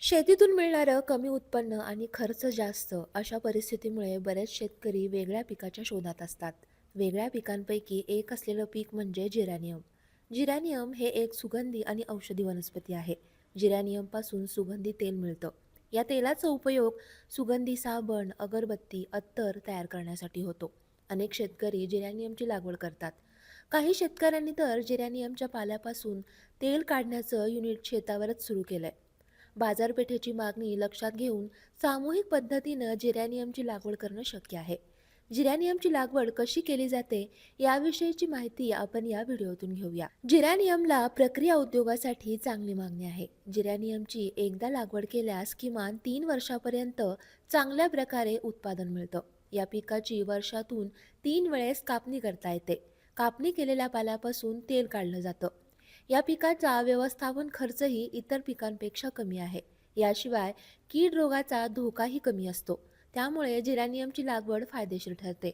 शेतीतून मिळणारं कमी उत्पन्न आणि खर्च जास्त अशा परिस्थितीमुळे बरेच शेतकरी वेगळ्या पिकाच्या शोधात असतात. वेगळ्या पिकांपैकी एक असलेलं पीक म्हणजे जिरॅनियम. जिरॅनियम हे एक सुगंधी आणि औषधी वनस्पती आहे. जिरॅनियमपासून सुगंधी तेल मिळतं. या तेलाचा उपयोग सुगंधी साबण अगरबत्ती अत्तर तयार करण्यासाठी होतो. अनेक शेतकरी जिरॅनियमची लागवड करतात. काही शेतकऱ्यांनी तर जिरॅनियमच्या पाल्यापासून तेल काढण्याचं युनिट शेतावरच सुरू केलं आहे बाजारपेठेची मागणी लक्षात घेऊन सामूहिक पद्धतीनं जिरॅनियमची लागवड करणं शक्य आहे. जिरॅनियमची लागवड कशी केली जाते याविषयीची माहिती आपण या व्हिडिओतून घेऊया. जिरॅनियमला प्रक्रिया उद्योगासाठी चांगली मागणी आहे. जिरॅनियमची एकदा लागवड केल्यास किमान तीन वर्षापर्यंत चांगल्या प्रकारे उत्पादन मिळतं. या पिकाची वर्षातून तीन वेळेस कापणी करता येते. कापणी केलेल्या पाल्यापासून तेल काढलं जातं. या पिकाचा व्यवस्थापन खर्चही इतर पिकांपेक्षा कमी आहे. याशिवाय कीड रोगाचा धोकाही कमी असतो. त्यामुळे जिरॅनियमची लागवड फायदेशीर ठरते.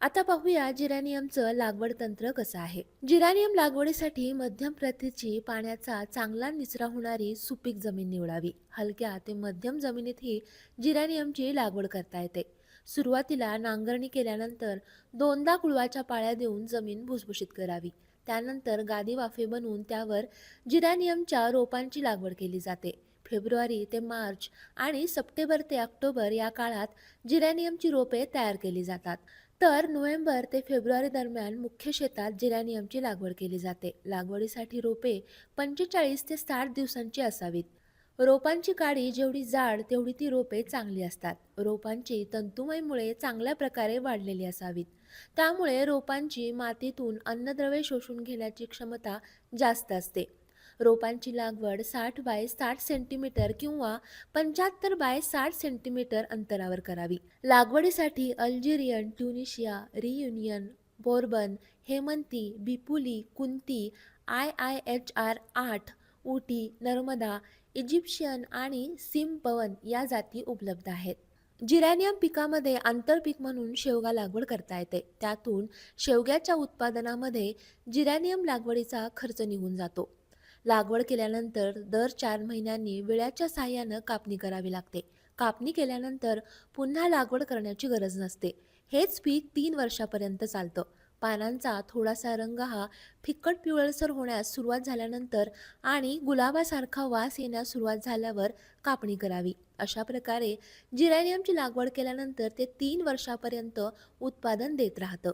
आता पाहूया जिरॅनियमचं लागवड तंत्र कसं आहे. जिरॅनियम लागवडीसाठी मध्यम प्रतीची पाण्याचा चांगला निचरा होणारी सुपीक जमीन निवडावी. हलक्या ते मध्यम जमिनीतही जिरॅनियमची लागवड करता येते. सुरुवातीला नांगरणी केल्यानंतर दोनदा कुळवाच्या पाळ्या देऊन जमीन भुसभुशीत करावी. त्यानंतर गादी वाफे बनवून त्यावर जिरॅनियमच्या रोपांची लागवड केली जाते. फेब्रुवारी ते मार्च आणि सप्टेंबर ते ऑक्टोबर या काळात जिरॅनियमची रोपे तयार केली जातात. तर नोव्हेंबर ते फेब्रुवारी दरम्यान मुख्य शेतात जिरॅनियमची लागवड केली जाते. लागवडीसाठी रोपे पंचेचाळीस ते साठ दिवसांची असावीत. रोपांची काडी जेवढी जाड तेवढी ती रोपे चांगली असतात. रोपांची तंतुमयमुळे चांगल्या प्रकारे वाढलेली असावीत. त्यामुळे रोपांची मातीतून अन्नद्रव्ये शोषून घेण्याची क्षमता जास्त असते. रोपांची लागवड साठ बाय साठ सेंटीमीटर किंवा पंच्याहत्तर बाय साठ सेंटीमीटर अंतरावर करावी. लागवडीसाठी Algerian Tunisia Reunion Bourbon Hemanti Bipuli Kunti I I H R आठ उटी नर्मदा इजिप्शियन आणि सिमपवन या जाती उपलब्ध आहेत. जिरॅनियम पिकामध्ये आंतरपीक म्हणून शेवगा लागवड करता येते. त्यातून शेवग्याच्या उत्पादनामध्ये जिरॅनियम लागवडीचा खर्च निघून जातो. लागवड केल्यानंतर दर चार महिन्यांनी विळ्याच्या साहाय्यानं कापणी करावी लागते. कापणी केल्यानंतर पुन्हा लागवड करण्याची गरज नसते. हेच पीक तीन वर्षापर्यंत चालतं. पानांचा थोडासा रंग हा फिक्कट पिवळसर होण्यास सुरुवात झाल्यानंतर आणि गुलाबासारखा वास येण्यास सुरुवात झाल्यावर कापणी करावी. अशा प्रकारे जिरॅनियमची लागवड केल्यानंतर ते तीन वर्षापर्यंत उत्पादन देत राहतं.